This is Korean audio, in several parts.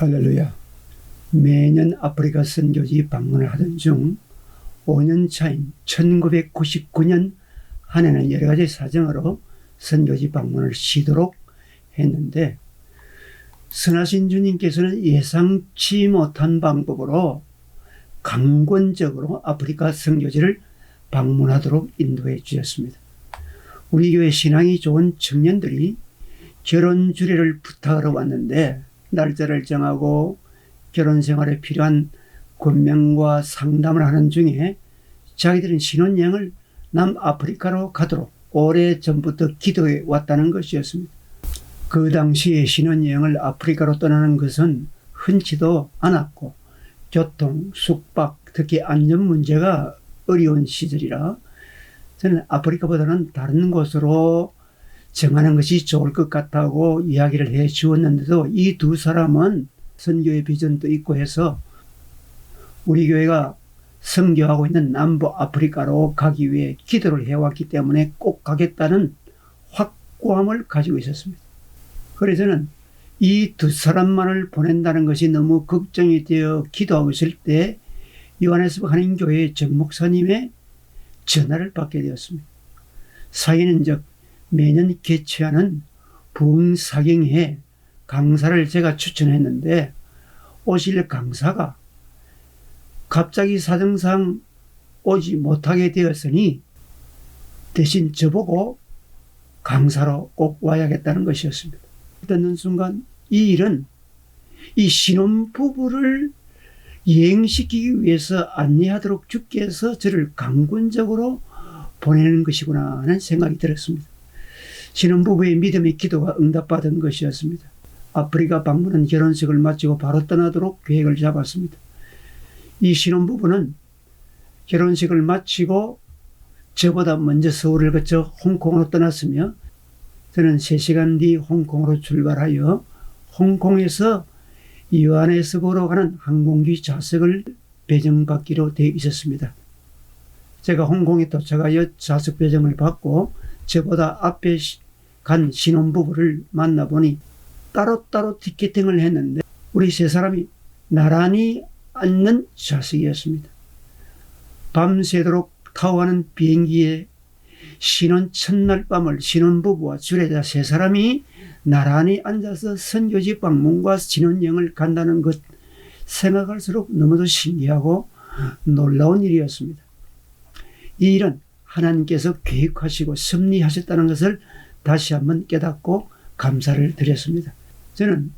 할렐루야. 매년 아프리카 선교지 방문을 하던 중 5년 차인 1999년 한 해는 여러 가지 사정으로 선교지 방문을 쉬도록 했는데 선하신 주님께서는 예상치 못한 방법으로 강권적으로 아프리카 선교지를 방문하도록 인도해 주셨습니다. 우리 교회 신앙이 좋은 청년들이 결혼 주례를 부탁하러 왔는데 날짜를 정하고 결혼 생활에 필요한 권명과 상담을 하는 중에 자기들은 신혼여행을 남아프리카로 가도록 오래 전부터 기도해 왔다는 것이었습니다. 그 당시에 신혼여행을 아프리카로 떠나는 것은 흔치도 않았고 교통, 숙박, 특히 안전 문제가 어려운 시절이라 저는 아프리카보다는 다른 곳으로 정하는 것이 좋을 것 같다고 이야기를 해 주었는데도 이 두 사람은 선교의 비전도 있고 해서 우리 교회가 선교하고 있는 남부 아프리카로 가기 위해 기도를 해왔기 때문에 꼭 가겠다는 확고함을 가지고 있었습니다. 그래서는 이 두 사람만을 보낸다는 것이 너무 걱정이 되어 기도하고 있을 때 요한에서 한인교회 정 목사님의 전화를 받게 되었습니다. 사인은 즉 매년 개최하는 부흥사경회 강사를 제가 추천했는데 오실 강사가 갑자기 사정상 오지 못하게 되었으니 대신 저보고 강사로 꼭 와야겠다는 것이었습니다. 듣는 순간 이 일은 이 신혼부부를 여행시키기 위해서 안내하도록 주께서 저를 강권적으로 보내는 것이구나 하는 생각이 들었습니다. 신혼부부의 믿음의 기도가 응답받은 것이었습니다. 아프리카 방문은 결혼식을 마치고 바로 떠나도록 계획을 잡았습니다. 이 신혼부부는 결혼식을 마치고 저보다 먼저 서울을 거쳐 홍콩으로 떠났으며 저는 3시간 뒤 홍콩으로 출발하여 홍콩에서 요하네스보로 가는 항공기 좌석을 배정받기로 되어 있었습니다. 제가 홍콩에 도착하여 좌석 배정을 받고 저보다 앞에 간 신혼부부를 만나보니 따로따로 티켓팅을 했는데 우리 세 사람이 나란히 앉는 좌석이었습니다. 밤새도록 타워하는 비행기에 신혼 첫날 밤을 신혼부부와 주례자 세 사람이 나란히 앉아서 선교지 방문과 신혼여행을 간다는 것 생각할수록 너무도 신기하고 놀라운 일이었습니다. 이 일은 하나님께서 계획하시고 섭리하셨다는 것을 다시 한번 깨닫고 감사를 드렸습니다. 저는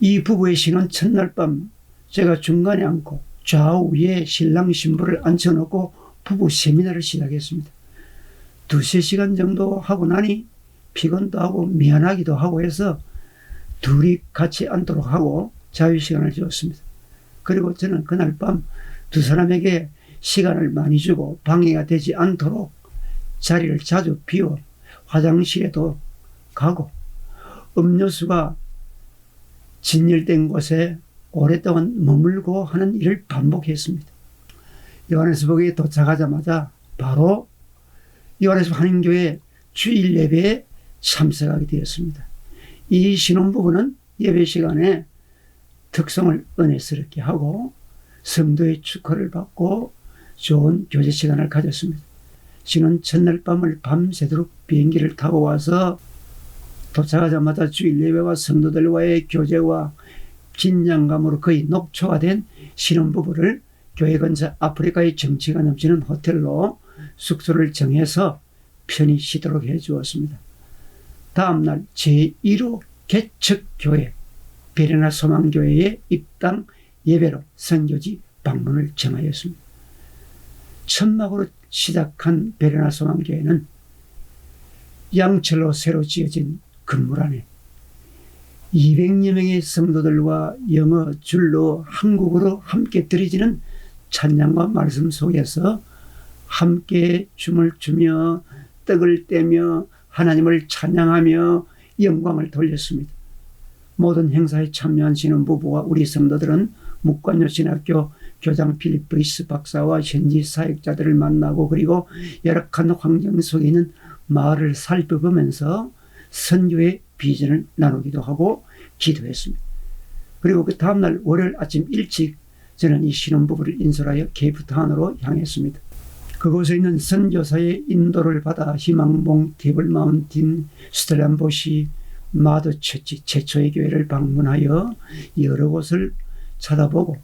이 부부의 신혼 첫날 밤 제가 중간에 앉고 좌우에 신랑 신부를 앉혀놓고 부부 세미나를 시작했습니다. 두세 시간 정도 하고 나니 피곤도 하고 미안하기도 하고 해서 둘이 같이 앉도록 하고 자유시간을 주었습니다. 그리고 저는 그날 밤 두 사람에게 시간을 많이 주고 방해가 되지 않도록 자리를 자주 비워 화장실에도 가고 음료수가 진열된 곳에 오랫동안 머물고 하는 일을 반복했습니다. 요한에서복에 도착하자마자 바로 요한에서 한인교회 주일 예배에 참석하게 되었습니다. 이 신혼부부는 예배 시간에 특성을 은혜스럽게 하고 성도의 축하를 받고 좋은 교제 시간을 가졌습니다. 신혼 첫날 밤을 밤새도록 비행기를 타고 와서 도착하자마자 주일 예배와 성도들과의 교제와 긴장감으로 거의 녹초가 된 신혼부부를 교회 근처 아프리카의 정치가 넘치는 호텔로 숙소를 정해서 편히 쉬도록 해 주었습니다. 다음날 제1호 개척교회 베레나 소망교회에 입당 예배로 선교지 방문을 정하였습니다. 천막으로 시작한 베레나 소망교회는 양철로 새로 지어진 건물 안에 200여 명의 성도들과 영어, 줄로, 한국어로 함께 드려지는 찬양과 말씀 속에서 함께 춤을 추며 떡을 떼며 하나님을 찬양하며 영광을 돌렸습니다. 모든 행사에 참여한 신혼부부와 우리 성도들은 묵관여 신학교 교장 필리프이스 박사와 현지 사역자들을 만나고 그리고 열악한 환경 속에 있는 마을을 살펴보면서 선교의 비전을 나누기도 하고 기도했습니다. 그리고 그 다음날 월요일 아침 일찍 저는 이 신혼부부를 인솔하여 케이프타운으로 향했습니다. 그곳에 있는 선교사의 인도를 받아 희망봉, 테이블마운틴, 스텔란보시, 마더처치 최초의 교회를 방문하여 여러 곳을 찾아보고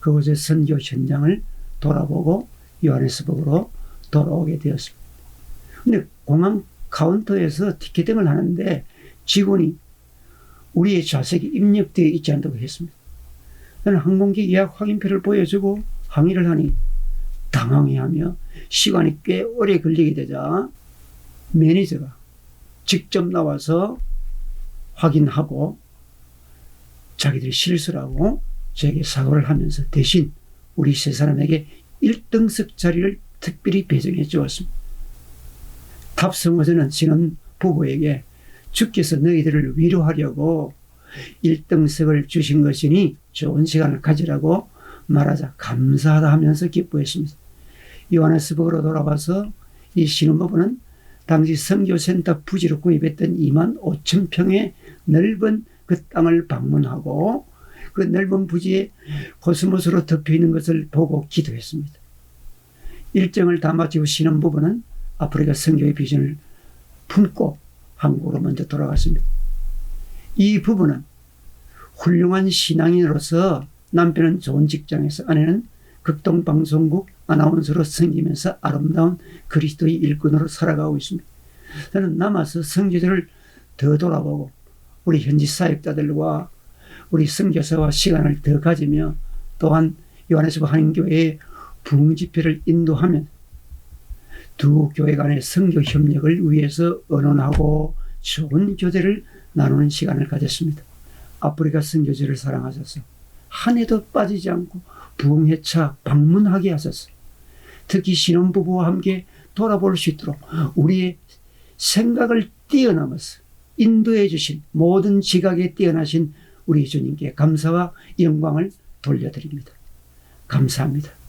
그곳의 선교 현장을 돌아보고 요하네스burg으로 돌아오게 되었습니다. 근데 공항 카운터에서 티켓팅을 하는데 직원이 우리의 좌석이 입력되어 있지 않다고 했습니다. 저는 항공기 예약 확인표를 보여주고 항의를 하니 당황해하며 시간이 꽤 오래 걸리게 되자 매니저가 직접 나와서 확인하고 자기들이 실수라고 저에게 사과를 하면서 대신 우리 세 사람에게 1등석 자리를 특별히 배정해 주었습니다. 탑승호전은 신혼 부부에게 주께서 너희들을 위로하려고 1등석을 주신 것이니 좋은 시간을 가지라고 말하자 감사하다 하면서 기뻐했습니다. 요하네스버그로 돌아와서 이 신혼부부는 당시 선교센터 부지로 구입했던 2만 5천 평의 넓은 그 땅을 방문하고 그 넓은 부지에 코스모스로 덮여 있는 것을 보고 기도했습니다. 일정을 다 마치고 신혼부부는 아프리카 선교의 비전을 품고 한국으로 먼저 돌아갔습니다. 이 부부는 훌륭한 신앙인으로서 남편은 좋은 직장에서 아내는 극동방송국 아나운서로 섬기면서 아름다운 그리스도의 일꾼으로 살아가고 있습니다. 저는 남아서 성교제를 더 돌아보고 우리 현지 사역자들과 우리 선교사와 시간을 더 가지며 또한 요한에서 한인교회의 부흥집회를 인도하면 두 교회 간의 선교 협력을 위해서 언론하고 좋은 교제를 나누는 시간을 가졌습니다. 아프리카 선교제를 사랑하셔서 한 해도 빠지지 않고 부흥회차 방문하게 하소서. 특히 신혼부부와 함께 돌아볼 수 있도록 우리의 생각을 뛰어넘어서 인도해 주신 모든 지각에 뛰어나신 우리 주님께 감사와 영광을 돌려드립니다. 감사합니다.